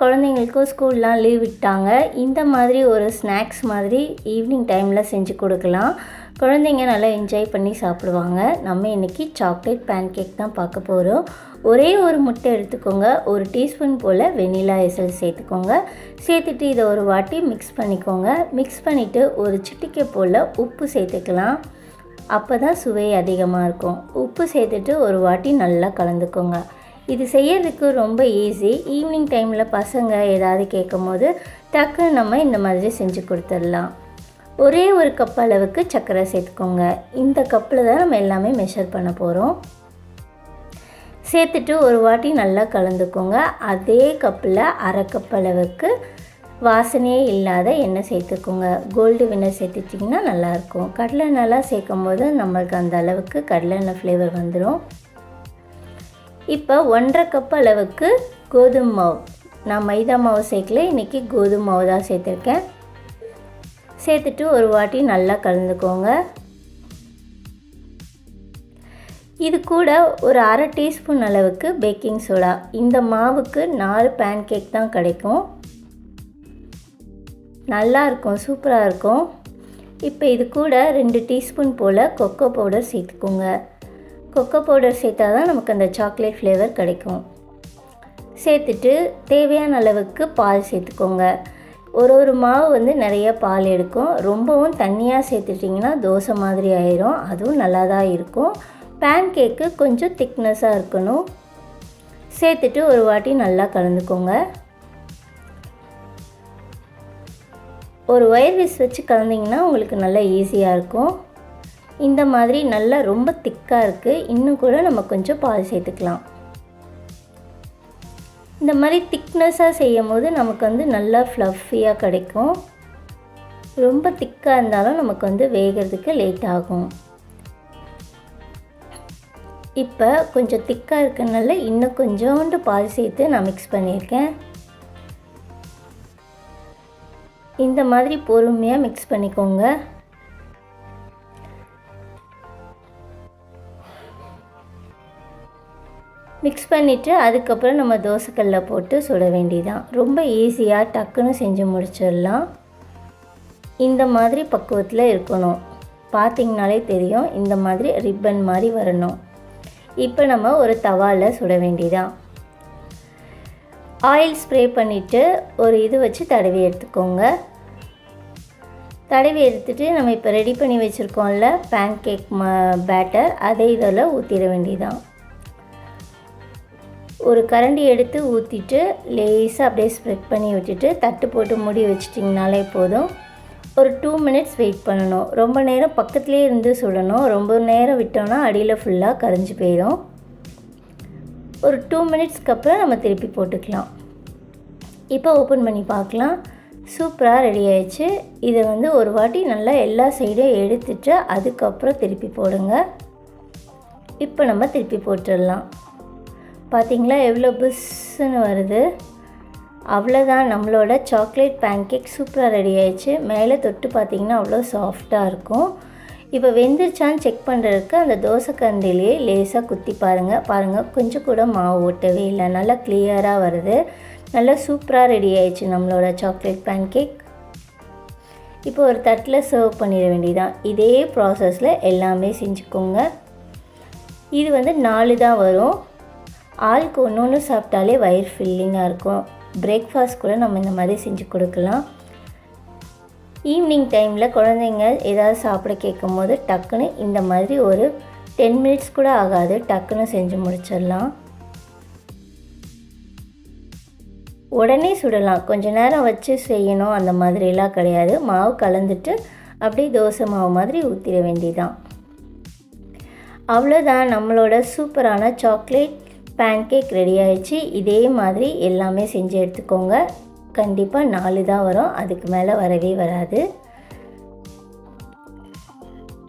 குழந்தைங்களுக்கும் ஸ்கூல்லாம் லீவ் விட்டாங்க. இந்த மாதிரி ஒரு ஸ்நாக்ஸ் மாதிரி ஈவினிங் டைமில் செஞ்சு கொடுக்கலாம். குழந்தைங்க நல்லா என்ஜாய் பண்ணி சாப்பிடுவாங்க. நம்ம இன்றைக்கி சாக்லேட் பேன் கேக் தான் பார்க்க போகிறோம் ஒரே ஒரு முட்டை எடுத்துக்கோங்க. ஒரு டீஸ்பூன் போல் வெனிலா எசல் சேர்த்துக்கோங்க. சேர்த்துட்டு இதை ஒரு வாட்டி மிக்ஸ் பண்ணிக்கோங்க. மிக்ஸ் பண்ணிவிட்டு ஒரு சிட்டிக்கை போல் உப்பு சேர்த்துக்கலாம். அப்போ தான் சுவை அதிகமாக இருக்கும். உப்பு சேர்த்துட்டு ஒரு வாட்டி நல்லா கலந்துக்கோங்க. இது செய்யறதுக்கு ரொம்ப ஈஸி ஈவினிங் டைமில் பசங்க ஏதாவது கேட்கும் போது டக்குன்னு நம்ம இந்த மாதிரி செஞ்சு கொடுத்துடலாம். ஒரே ஒரு கப் அளவுக்கு சர்க்கரை சேர்த்துக்கோங்க. இந்த கப்பில் தான் நம்ம எல்லாமே மெஷர் பண்ண போகிறோம் சேர்த்துட்டு ஒரு வாட்டி நல்லா கலந்துக்கோங்க. அதே கப்பில் அரை கப் அளவுக்கு வாசனையே இல்லாத எண்ணெய் சேர்த்துக்கோங்க. கோல்டு வின்னர் சேர்த்துட்டிங்கன்னா நல்லாயிருக்கும் கடலை சேர்க்கும் போது நம்மளுக்கு அந்த அளவுக்கு கடலெண்ணெய் ஃப்ளேவர் வந்துடும் இப்போ ஒன்றரை கப் அளவுக்கு கோதுமை மாவு. நான் மைதா மாவு சேர்க்கல இன்றைக்கி கோதுமை மாவு தான் சேர்த்துருக்கேன். சேர்த்துட்டு ஒரு வாட்டி நல்லா கலந்துக்கோங்க. இது கூட ஒரு அரை டீஸ்பூன் அளவுக்கு பேக்கிங் சோடா இந்த மாவுக்கு நாலு பேன் கேக் தான் கிடைக்கும். நல்லா இருக்கும் சூப்பராக இருக்கும். இப்போ இது கூட ரெண்டு டீஸ்பூன் போல் கொக்கோ பவுடர் சேர்த்துக்கோங்க. கொக்கோ பவுடர் சேர்த்தா தான் நமக்கு அந்த சாக்லேட் ஃப்ளேவர் கிடைக்கும். சேர்த்துட்டு தேவையான அளவுக்கு பால் சேர்த்துக்கோங்க. ஒரு ஒரு மாவு வந்து நிறைய பால் எடுக்கும். ரொம்பவும் தண்ணியாக சேர்த்துட்டிங்கன்னா தோசை மாதிரி ஆயிரும். அதுவும் நல்லா தான் இருக்கும். பேன் கேக்கு கொஞ்சம் திக்னஸாக இருக்கணும். சேர்த்துட்டு ஒரு வாட்டி நல்லா கலந்துக்கோங்க. ஒரு ஒயர் விஸ் வச்சு கலந்திங்கன்னா உங்களுக்கு நல்லா ஈஸியாக இருக்கும். இந்த மாதிரி நல்லா ரொம்ப திக்காக இருக்குது இன்னும் கூட நம்ம கொஞ்சம் பால் சேர்த்துக்கலாம். இந்த மாதிரி திக்னஸாக செய்யும் போது நமக்கு வந்து நல்லா ஃப்ளஃபியாக கிடைக்கும். ரொம்ப திக்காக இருந்தாலும் நமக்கு வந்து வேகிறதுக்கு லேட் ஆகும். இப்போ கொஞ்சம் திக்காக இருக்கனால இன்னும் கொஞ்சோண்டு பால் சேர்த்து நான் மிக்ஸ் பண்ணியிருக்கேன். இந்த மாதிரி பொறுமையாக மிக்ஸ் பண்ணிக்கோங்க. மிக்ஸ் பண்ணிவிட்டு அதுக்கப்புறம் நம்ம தோசைக்கல்ல போட்டு சுட வேண்டியதான் ரொம்ப ஈஸியாக டக்குன்னு செஞ்சு முடிச்சிடலாம். இந்த மாதிரி பக்குவத்தில் இருக்கணும். பார்த்திங்கனாலே தெரியும் இந்த மாதிரி ரிப்பன் மாதிரி வரணும். இப்போ நம்ம ஒரு தவாவில் சுட வேண்டியதான் ஆயில் ஸ்ப்ரே பண்ணிவிட்டு ஒரு இது வச்சு தடவி எடுத்துக்கோங்க. தடவி எடுத்துகிட்டு நம்ம இப்போ ரெடி பண்ணி வச்சுருக்கோம்ல பேன் கேக் ம பேட்டர் அதை இதில் ஊற்றிட வேண்டியதான் ஒரு கரண்டி எடுத்து ஊற்றிட்டு லேசாக அப்படியே ஸ்ப்ரெட் பண்ணி விட்டுட்டு தட்டு போட்டு மூடி வச்சிட்டிங்கனாலே போதும். ஒரு டூ மினிட்ஸ் வெயிட் பண்ணணும். ரொம்ப நேரம் பக்கத்துலேயே இருந்து சுடணும். ரொம்ப நேரம் விட்டோன்னா அடியில் ஃபுல்லாக கரைஞ்சி போயிடும் ஒரு டூ மினிட்ஸ்க்கு அப்புறம் நம்ம திருப்பி போட்டுக்கலாம். இப்போ ஓப்பன் பண்ணி பார்க்கலாம். சூப்பராக ரெடி ஆயிடுச்சு. இதை வந்து ஒரு வாட்டி நல்லா எல்லா சைடும் எடுத்துட்டு அதுக்கப்புறம் திருப்பி போடுங்க. இப்போ நம்ம திருப்பி போட்டுடலாம். பார்த்திங்களா எவ்வளோ புஷ்ஷுன்னு வருது. அவ்வளோதான் நம்மளோட சாக்லேட் பேன்கேக் சூப்பராக ரெடி ஆயிடுச்சு. மேலே தொட்டு பார்த்திங்கன்னா அவ்வளோ சாஃப்டாக இருக்கும். இப்போ வெந்துருச்சான்னு செக் பண்ணுறதுக்கு அந்த தோசை லேசாக குத்தி பாருங்கள் பாருங்கள் கொஞ்சம் கூட மாவு ஓட்டவே இல்லை. நல்லா கிளியராக வருது. நல்லா சூப்பராக ரெடி ஆயிடுச்சு நம்மளோட சாக்லேட் பேன்கேக். இப்போ ஒரு தட்டில் சர்வ் பண்ணிட வேண்டியதான் இதே ப்ராசஸில் எல்லாமே செஞ்சுக்கோங்க. இது வந்து நாலு தான் வரும். ஆளுக்கு ஒன்று ஒன்று சாப்பிட்டாலே வயிறு ஃபில்லிங்காக இருக்கும். பிரேக்ஃபாஸ்ட் கூட நம்ம இந்த மாதிரி செஞ்சு கொடுக்கலாம். ஈவினிங் டைமில் குழந்தைங்க ஏதாவது சாப்பிட கேட்கும் போது டக்குன்னு இந்த மாதிரி ஒரு டென் மினிட்ஸ் கூட ஆகாது. டக்குன்னு செஞ்சு முடிச்சிடலாம். உடனே சுடலாம். கொஞ்ச நேரம் வச்சு செய்யணும். அந்த மாதிரிலாம் கிடையாது. மாவு கலந்துட்டு அப்படியே தோசை மாவு மாதிரி ஊற்றிட வேண்டியதான் அவ்வளோதான் நம்மளோட சூப்பரான சாக்லேட் பேன்கேக் ரெடி ஆயிடுச்சு. இதே மாதிரி எல்லாமே செஞ்சு எடுத்துக்கோங்க. கண்டிப்பாக நாலு தான் வரும். அதுக்கு மேலே வரவே வராது.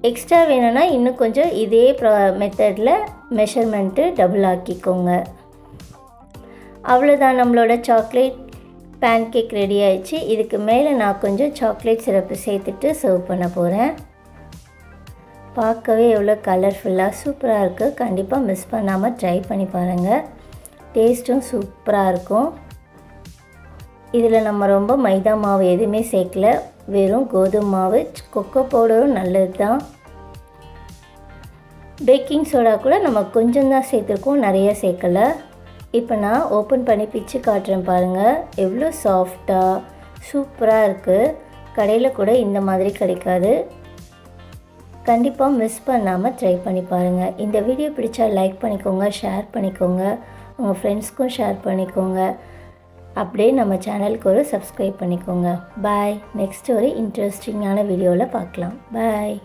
எக்ஸ்ட்ரா வேணும்னா இன்னும் கொஞ்சம் இதே ப்ரா மெத்தடில் மெஷர்மெண்ட்டு டபுள் ஆக்கிக்கோங்க. அவ்வளோதான் நம்மளோட சாக்லேட் பேன்கேக் ரெடி ஆயிடுச்சு. இதுக்கு மேலே நான் கொஞ்சம் சாக்லேட் சிரப்பு சேர்த்துட்டு சர்வ் பண்ண போகிறேன் பார்க்கவே எவ்வளோ கலர்ஃபுல்லாக சூப்பராக இருக்குது கண்டிப்பாக மிஸ் பண்ணாமல் ட்ரை பண்ணி பாருங்கள் டேஸ்ட்டும் சூப்பராக இருக்கும். இதில் நம்ம ரொம்ப மைதா மாவு எதுவுமே சேர்க்கல. வெறும் கோதுமை மாவு கொக்கோ பவுடரும் நல்லது தான் பேக்கிங் சோடா கூட நம்ம கொஞ்சம் தான் சேர்த்துருக்கோம் நிறைய சேர்க்கலை. இப்போ நான் ஓப்பன் பண்ணி பிச்சு காட்டுறேன் பாருங்கள் எவ்வளோ சாஃப்டாக சூப்பராக இருக்குது கடையில் கூட இந்த மாதிரி கிடைக்காது. கண்டிப்பாக மிஸ் பண்ணாமல் ட்ரை பண்ணி பாருங்கள் இந்த வீடியோ பிடிச்சா லைக் பண்ணிக்கோங்க ஷேர் பண்ணிக்கோங்க. உங்கள் ஃப்ரெண்ட்ஸ்க்கும் ஷேர் பண்ணிக்கோங்க. அப்படியே நம்ம சேனலுக்கு ஒரு சப்ஸ்கிரைப் பண்ணிக்கோங்க. பாய் நெக்ஸ்ட் ஒரு இன்ட்ரெஸ்டிங்கான வீடியோவில் பார்க்கலாம். பாய்